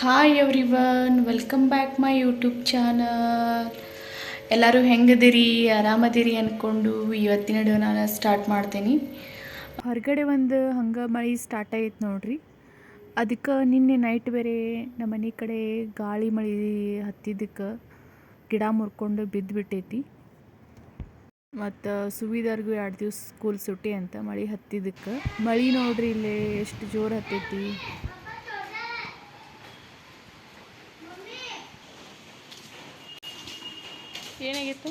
Hi everyone welcome back my YouTube channel ಎಲ್ಲರೂ ಹೆಂಗದಿರಿ, ಆರಾಮದಿರಿ ಅಂದ್ಕೊಂಡು ಇವತ್ತಿನ ಡೋ ನಾನು ಸ್ಟಾರ್ಟ್ ಮಾಡ್ತೀನಿ. ಹೊರಗಡೆ ಒಂದು ಹಂಗೆ ಮಳೆ ಸ್ಟಾರ್ಟ್ ಆಗೈತೆ ನೋಡ್ರಿ. ಅದಕ್ಕೆ ನಿನ್ನೆ ನೈಟ್ ಬೇರೆ ನಮ್ಮ ಮನೆ ಕಡೆ ಗಾಳಿ ಮಳೆ ಹತ್ತಿದ್ದಕ್ಕೆ ಗಿಡ ಮುರ್ಕೊಂಡು ಬಿದ್ದು ಬಿಟ್ಟೈತಿ ಮತ್ತು ಸುವಿದಾರ್ಗೂ ಎರಡು ದಿವ್ಸ ಸ್ಕೂಲ್ ಸುಟ್ಟಿ ಅಂತ ಮಳೆ ಹತ್ತಿದ್ದಕ್ಕೆ. ಮಳೆ ನೋಡ್ರಿ ಇಲ್ಲೇ ಎಷ್ಟು ಜೋರು ಹತ್ತೈತಿ. ಏನಾಗಿತ್ತು?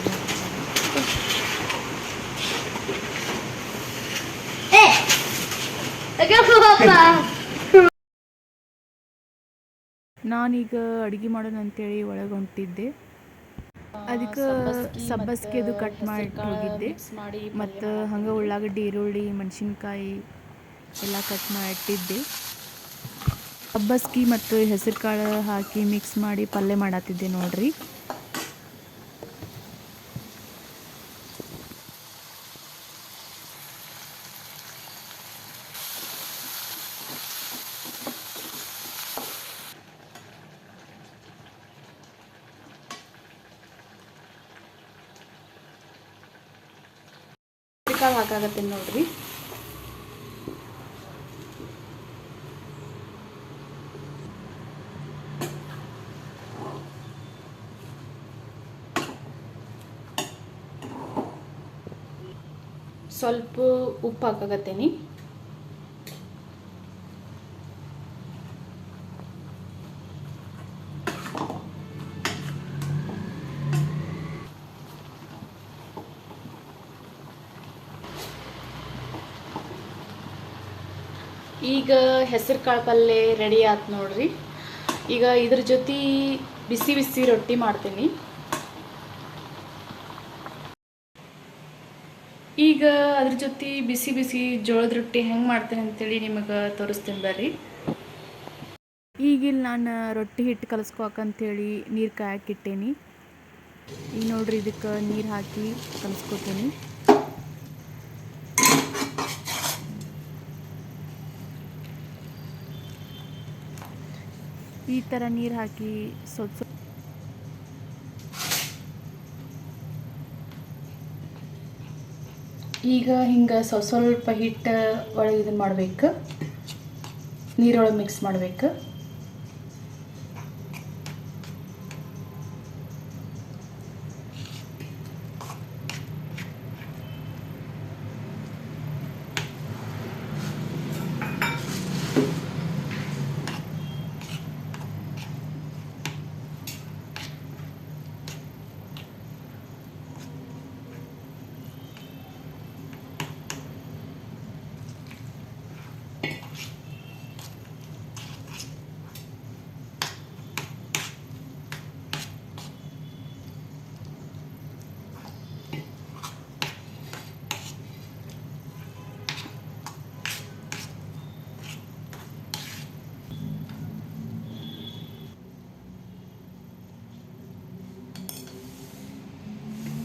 ನಾನೀಗ ಅಡುಗೆ ಮಾಡೋಣ ಅಂತೇಳಿ ಒಳಗೆ ಹೊಂಟಿದ್ದೆ. ಅದಕ್ಕೆ ಸಬ್ಬಸ್ಗೆ ಅದು ಕಟ್ ಮಾಡಿ ಹೋಗಿದ್ದೆ ಮತ್ತು ಹಂಗೆ ಉಳ್ಳಾಗಡ್ಡಿ ಈರುಳ್ಳಿ ಮೆಣಸಿನ್ಕಾಯಿ ಎಲ್ಲ ಕಟ್ ಮಾಡಿ ಇಟ್ಟಿದ್ದೆ ಸಬ್ಬಸ್ಗಿ ಮತ್ತು ಹೆಸರು ಕಾಳು ಹಾಕಿ ಮಿಕ್ಸ್ ಮಾಡಿ ಪಲ್ಯ ಮಾಡತ್ತಿದ್ದೆ ನೋಡ್ರಿ. ಕಾಳು ಹಾಕಾಗತ್ತೆ ನೋಡ್ರಿ. ಸ್ವಲ್ಪ ಉಪ್ಪು ಹಾಕಾಗತ್ತೇನಿ. ಈಗ ಹೆಸರು ಕಾಳು ಪಲ್ಯ ರೆಡಿ ಆಯ್ತು ನೋಡ್ರಿ. ಈಗ ಇದ್ರ ಜೊತೆ ಬಿಸಿ ಬಿಸಿ ರೊಟ್ಟಿ ಮಾಡ್ತೀನಿ. ಈಗ ಅದ್ರ ಜೊತೆ ಬಿಸಿ ಬಿಸಿ ಜೋಳದ ರೊಟ್ಟಿ ಹೆಂಗೆ ಮಾಡ್ತೀನಿ ಅಂತೇಳಿ ನಿಮಗೆ ತೋರಿಸ್ತೀನಿ ಬರ್ರಿ. ಈಗಿಲ್ಲಿ ನಾನು ರೊಟ್ಟಿ ಹಿಟ್ಟು ಕಲಿಸ್ಕೋಕಂತೇಳಿ ನೀರು ಕಾಯಕ್ಕಿಟ್ಟೇನಿ ಈಗ ನೋಡ್ರಿ ಇದಕ್ಕೆ ನೀರು ಹಾಕಿ ಕಲಿಸ್ಕೊತೀನಿ. ಈ ಥರ ನೀರು ಹಾಕಿ ಸ್ವಲ್ಪ ಈಗ ಹಿಂಗೆ ಸ್ವಲ್ಪ ಸ್ವಲ್ಪ ಹಿಟ್ಟು ಒಳಗೆ ಇದನ್ನು ಮಾಡಬೇಕು. ನೀರೊಳಗೆ ಮಿಕ್ಸ್ ಮಾಡ್ಬೇಕು.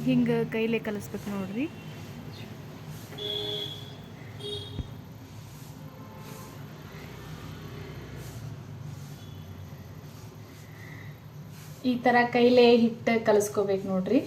ಹಿಂಗೆ ಕೈಲೇ ಕಲಿಸ್ಬೇಕು ನೋಡ್ರಿ. ಈ ಥರ ಕೈಲೇ ಹಿಟ್ಟು ಕಲಿಸ್ಕೋಬೇಕು ನೋಡ್ರಿ.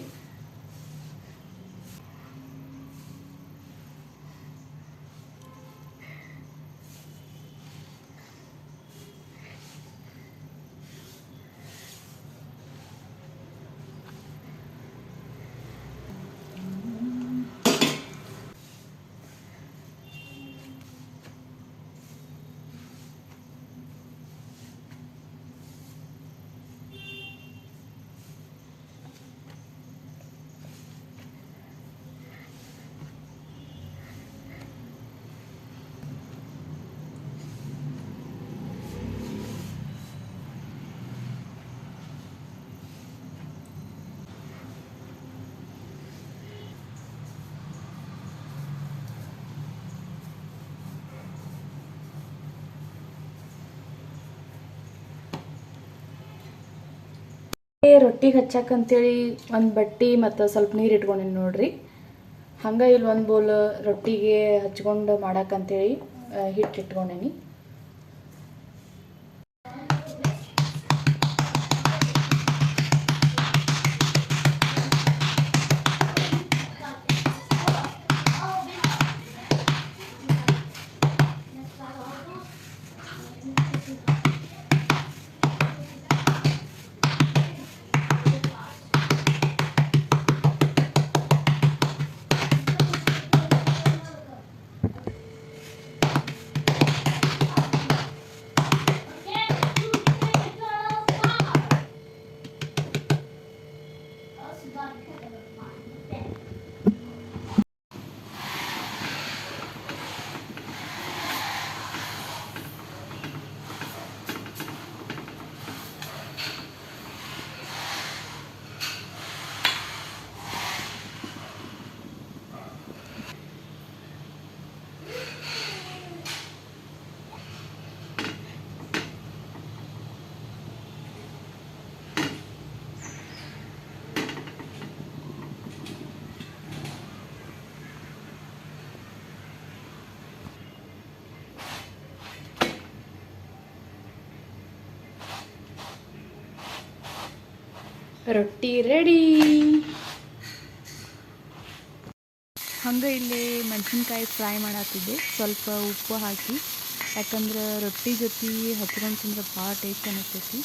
ರೊಟ್ಟಿಗೆ ಹಚ್ಚಾಕಂತೇಳಿ ಒಂದು ಬಟ್ಟಿ ಮತ್ತು ಸ್ವಲ್ಪ ನೀರು ಇಟ್ಕೊಂಡೀನಿ ನೋಡ್ರಿ. ಹಂಗೆ ಇಲ್ಲಿ ಒಂದು ಬೌಲ್ ರೊಟ್ಟಿಗೆ ಹಚ್ಕೊಂಡು ಮಾಡಕ್ಕಂತೇಳಿ ಹಿಟ್ಟು ಇಟ್ಕೊಂಡೀನಿ. ರೊಟ್ಟಿ ರೆಡಿ. ಹಂಗೆ ಇಲ್ಲಿ ಮೆಣಸಿನ್ಕಾಯಿ ಫ್ರೈ ಮಾಡತ್ತಿದ್ದೆ ಸ್ವಲ್ಪ ಉಪ್ಪು ಹಾಕಿ, ಯಾಕಂದ್ರೆ ರೊಟ್ಟಿ ಜೊತೆ ಹಚ್ಕೊಂಡು ತಿಂದ್ರೆ ಭಾಳ ಟೇಸ್ಟ್ ಅನ್ನಿಸ್ತೈತಿ.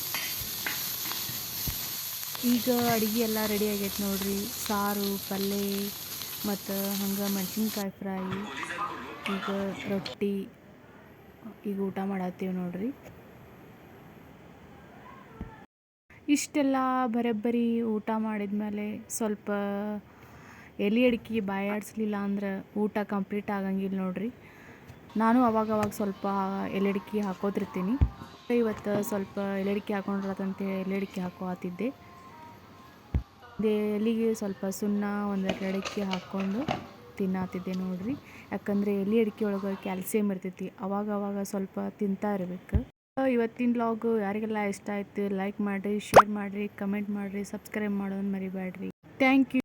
ಈಗ ಅಡುಗೆ ಎಲ್ಲ ರೆಡಿ ಆಗೈತೆ ನೋಡ್ರಿ. ಸಾರು ಪಲ್ಯ ಮತ್ತು ಹಂಗೆ ಮೆಣಸಿನ್ಕಾಯಿ ಫ್ರೈ, ಈಗ ರೊಟ್ಟಿ, ಈಗ ಊಟ ಮಾಡತ್ತೀವಿ ನೋಡ್ರಿ. ಇಷ್ಟೆಲ್ಲ ಬರೋಬ್ಬರಿ ಊಟ ಮಾಡಿದ್ಮೇಲೆ ಸ್ವಲ್ಪ ಎಲೆ ಅಡಿಕೆ ಬಾಯಾಡಿಸ್ಲಿಲ್ಲ ಅಂದ್ರೆ ಊಟ ಕಂಪ್ಲೀಟ್ ಆಗಂಗಿಲ್ಲ ನೋಡ್ರಿ. ನಾನು ಅವಾಗ ಅವಾಗ ಸ್ವಲ್ಪ ಎಲೆ ಅಡಿಕೆ ಹಾಕೋತಿರ್ತೀನಿ. ಇವತ್ತು ಸ್ವಲ್ಪ ಎಲೆ ಅಡಿಕೆ ಹಾಕೊಂಡ್ರದಂತೆ ಎಲೆ ಅಡಿಕೆ ಹಾಕೋತಿದ್ದೆ. ಎಲೆಗೆ ಸ್ವಲ್ಪ ಸುಣ್ಣ ಒಂದೆರಡು ಅಡಿಕೆ ಹಾಕ್ಕೊಂಡು ತಿನ್ನಾತಿದ್ದೆ ನೋಡ್ರಿ. ಯಾಕಂದರೆ ಎಲೆ ಅಡಿಕೆ ಒಳಗೆ ಕ್ಯಾಲ್ಸಿಯಮ್ ಇರ್ತೈತಿ. ಅವಾಗವಾಗ ಅವಾಗ ಸ್ವಲ್ಪ ತಿಂತಾ ಇರಬೇಕು. ಇವತ್ತಿನ ಬ್ಲಾಗು ಯಾರಿಗೆಲ್ಲ ಇಷ್ಟ ಆಯ್ತು ಲೈಕ್ ಮಾಡಿರಿ ಶೇರ್ ಮಾಡಿರಿ ಕಮೆಂಟ್ ಮಾಡಿರಿ ಸಬ್ಸ್ಕ್ರೈಬ್ ಮಾಡೋದನ್ನ ಮರಿಬೇಡ್ರಿ ಥ್ಯಾಂಕ್ ಯು